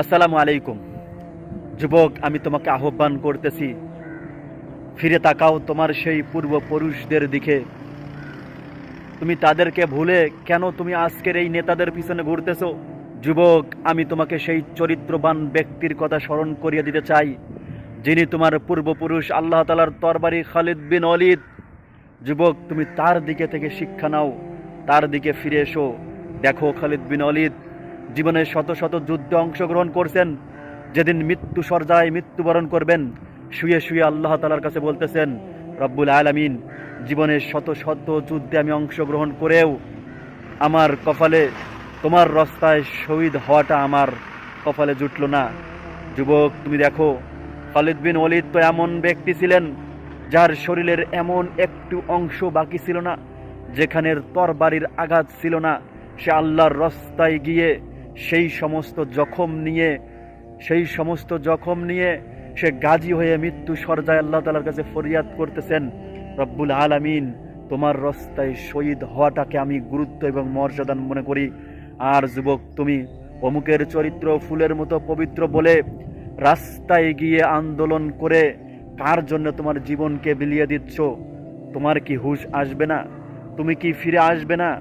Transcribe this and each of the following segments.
আসসালামু আলাইকুম। যুবক, আমি তোমাকে আহ্বান করতেছি, ফিরে তাকাও তোমার সেই পূর্বপুরুষদের দিকে। তুমি তাদেরকে ভুলে কেন তুমি আজকের এই নেতাদের পিছনে ঘুরতেছো? যুবক, আমি তোমাকে সেই চরিত্রবান ব্যক্তির কথা স্মরণ করিয়ে দিতে চাই, যিনি তোমার পূর্বপুরুষ আল্লাহ তালার তরবারি খালিদ বিন অলিদ যুবক, তুমি তার দিকে থেকে শিক্ষা নাও, তার দিকে ফিরে এসো। দেখো খালিদ বিন অলিদ জীবনের শত শত যুদ্ধে অংশগ্রহণ করছেন। যেদিন মৃত্যু সর্জায় মৃত্যুবরণ করবেন, শুয়ে শুয়ে আল্লাহ তালার কাছে বলতেছেন, রব্বুল আলামিন জীবনের শত শত যুদ্ধে আমি অংশগ্রহণ করেও আমার কপালে, তোমার রাস্তায় শহীদ হওয়াটা আমার কপালে জুটলো না। যুবক, তুমি দেখো, খালিদ বিন ওলিদ তো এমন ব্যক্তি ছিলেন, যার শরীরের এমন একটু অংশ বাকি ছিল না, যেখানের তরবারির আঘাত ছিল না। সে আল্লাহর রাস্তায় গিয়ে সেই সমস্ত জখম নিয়ে, সেই সমস্ত জখম নিয়ে সে গাজী হয়ে মৃত্যু সরজায় আল্লাহ তালার কাছে ফরিয়াদ করতেছেন, রব্বুল আলামিন, তোমার রাস্তায় শহীদ হওয়াটাকে আমি গুরুত্ব এবং মর্যাদান মনে করি। আর যুবক, তুমি অমুকের চরিত্র ফুলের মতো পবিত্র বলে রাস্তায় গিয়ে আন্দোলন করে কার জন্য তোমার জীবনকে বিলিয়ে দিচ্ছ? তোমার কি হুশ আসবে না? তুমি কি ফিরে আসবে না?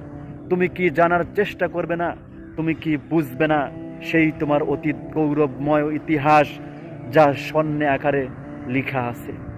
তুমি কি জানার চেষ্টা করবে না? তুমি কি বুঝবে না সেই তোমার অতীত গৌরবময় ইতিহাস যা স্বর্ণে আকারে লিখা আছে?